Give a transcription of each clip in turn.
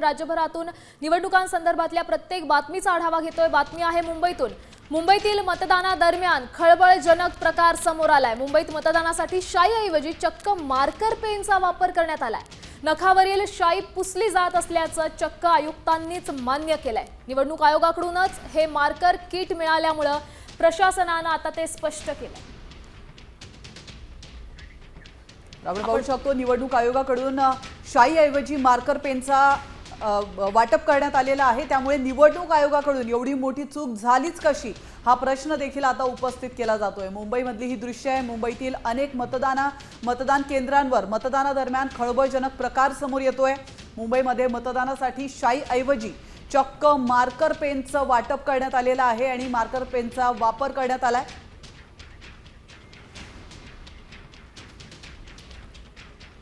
आपण राज्यभरातून निवडणुकांसंदर्भातल्या प्रत्येक बातमीचा आढावा घेतोय. बातमी आहे मुंबईतून. मुंबईतील मतदानादरम्यान खळबळजनक प्रकार समोर आलाय. मुंबईत मतदानासाठी शाईऐवजी चक्क मार्कर पेनचा वापर करण्यात आलाय. नखावरील शाई पुसली जात असल्याचं चक्क आयुक्तांनीच मान्य केलंय. निवडणूक आयोगाकडूनच हे मार्कर किट मिळाल्यामुळं प्रशासनानं आता ते स्पष्ट केलंय. आपण पाहू शकतो निवडणूक आयोगाकडून शाईऐवजी मार्कर पेनचा वाटप करण्यात आलेलं आहे. त्यामुळे निवडणूक आयोगाकडून एवढी मोठी चूक झालीच कशी हा प्रश्न देखील आता उपस्थित केला जातोय. मुंबईमधली ही दृश्य आहे. मुंबईतील अनेक मतदाना मतदान केंद्रांवर मतदानादरम्यान खळबळजनक प्रकार समोर येतोय. मुंबईमध्ये मतदानासाठी शाईऐवजी चक्क मार्कर पेनचं वाटप करण्यात आलेलं आहे आणि मार्कर पेनचा वापर करण्यात आला आहे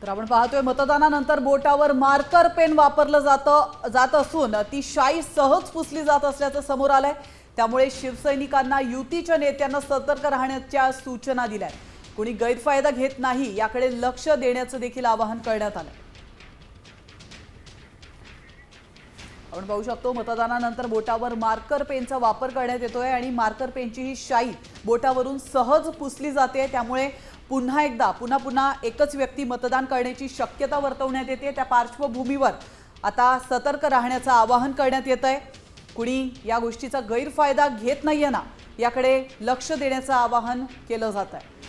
तर आपण पाहतोय मतदानानंतर बोटावर मार्कर पेन वापरलं जातं जात असून ती शाई सहज पुसली जात असल्याचं समोर आलंय. त्यामुळे शिवसैनिकांना युतीच्या नेत्यांना सतर्क राहण्याच्या सूचना दिल्या कोणी गैरफायदा घेत नाही याकडे लक्ष देण्याचं देखील आवाहन करण्यात आलं आपण पाहू शकतो मतदानानंतर बोटावर मार्कर पेनचा वापर करण्यात येतोय आणि मार्कर पेनची ही शाई बोटावरून सहज पुसली जाते. त्यामुळे पुन्हा एकदा पुन्हा पुन्हा एकच व्यक्ती मतदान करण्याची शक्यता वर्तवण्यात येते. त्या पार्श्वभूमीवर आता सतर्क राहण्याचं आवाहन करण्यात येत आहे कुणी या गोष्टीचा गैरफायदा घेत नाहीये ना याकडे लक्ष देण्याचं आवाहन केलं जात आहे